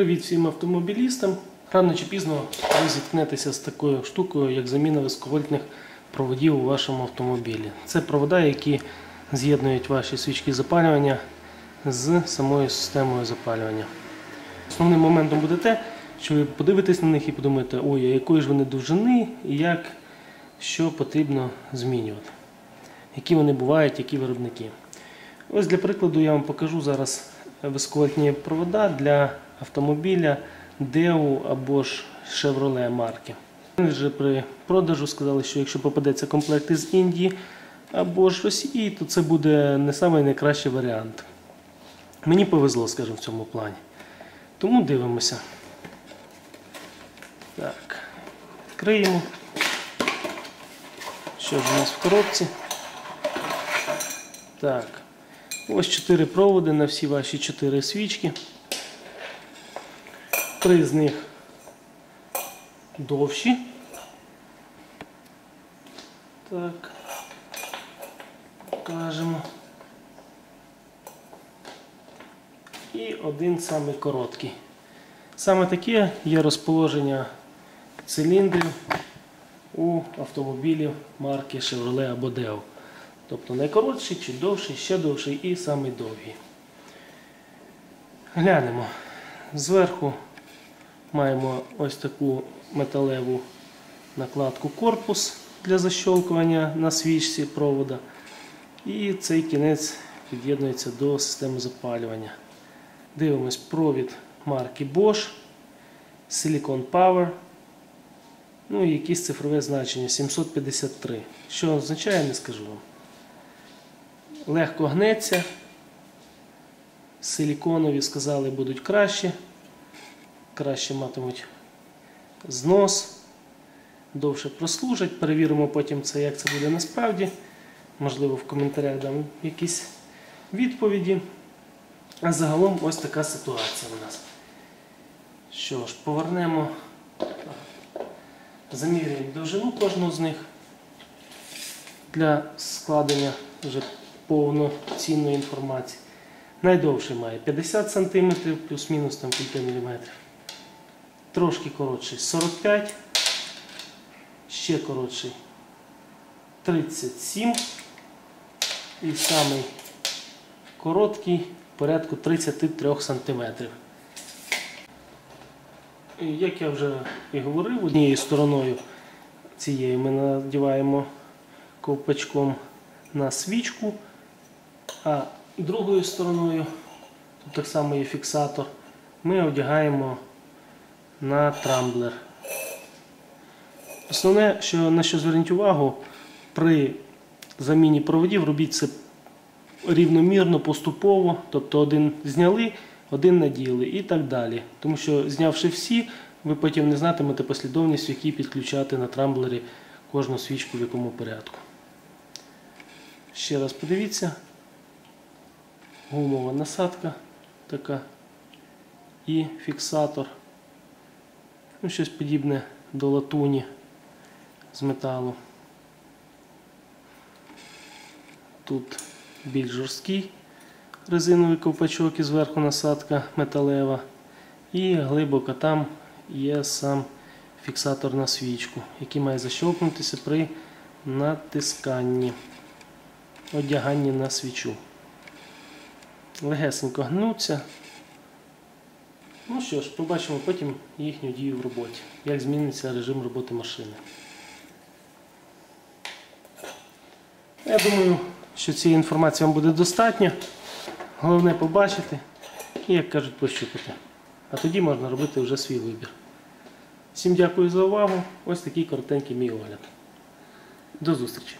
Привіт всім автомобілістам. Рано чи пізно ви зіткнетеся з такою штукою, як заміна високовольтних проводів у вашому автомобілі. Це провода, які з'єднують ваші свічки запалювання з самою системою запалювання. Основним моментом буде те, що ви подивитесь на них і подумаєте, ой, якої ж вони довжини і як, що потрібно змінювати. Які вони бувають, які виробники. Ось для прикладу я вам покажу зараз високовольтні провода для автомобіля Deo або ж Chevrolet марки. Вже при продажу сказали, що якщо попадеться комплект із Індії або ж Росії, то це буде не самий найкращий варіант. Мені повезло, скажімо, в цьому плані. Тому дивимося. Так, відкриємо. Що ж у нас в коробці? Так. Ось 4 проводи на всі ваші 4 свічки. Три з них довші. Так. Покажемо. І один самий короткий. Саме таке є розположення циліндрів у автомобілів марки Chevrolet або Deo. Тобто найкоротший, чи довший, ще довший і самий довгий. Глянемо. Зверху маємо ось таку металеву накладку корпус для защолкування на свічці провода. І цей кінець під'єднується до системи запалювання. Дивимось провід марки Bosch, Silicon Power. Ну і якісь цифрове значення 753. Що означає, не скажу вам. Легко гнеться. Силіконові сказали будуть краще. Краще матимуть знос, довше прослужать. Перевіримо потім це, як це буде насправді. Можливо, в коментарях дам якісь відповіді. А загалом ось така ситуація у нас. Що ж, повернемо, замірюємо довжину кожного з них для складення вже повноцінної інформації. Найдовший має 50 см плюс-мінус там кілька міліметрів. Трошки коротший. 45, ще коротший. 37 і самий короткий порядку 33 см. Як я вже і говорив, однією стороною цією ми надіваємо ковпачком на свічку, а другою стороною, тут так само є фіксатор, ми одягаємо на трамблер. Основне, що, на що зверніть увагу, при заміні проводів робіть це рівномірно, поступово, тобто один зняли, один наділи і так далі. Тому що знявши всі, ви потім не знатимете послідовність, в якій підключати на трамблері кожну свічку в якому порядку. Ще раз подивіться. Гумова насадка така і фіксатор. Ну, щось подібне до латуні з металу. Тут більш жорсткий резиновий ковпачок і зверху насадка металева. І глибоко там є сам фіксатор на свічку, який має защелкнутися при натисканні, одяганні на свічу. Легесенько гнуться. Ну що ж, побачимо потім їхню дію в роботі, як зміниться режим роботи машини. Я думаю, що цієї інформації вам буде достатньо. Головне побачити і, як кажуть, пощупати. А тоді можна робити вже свій вибір. Всім дякую за увагу. Ось такий коротенький мій огляд. До зустрічі!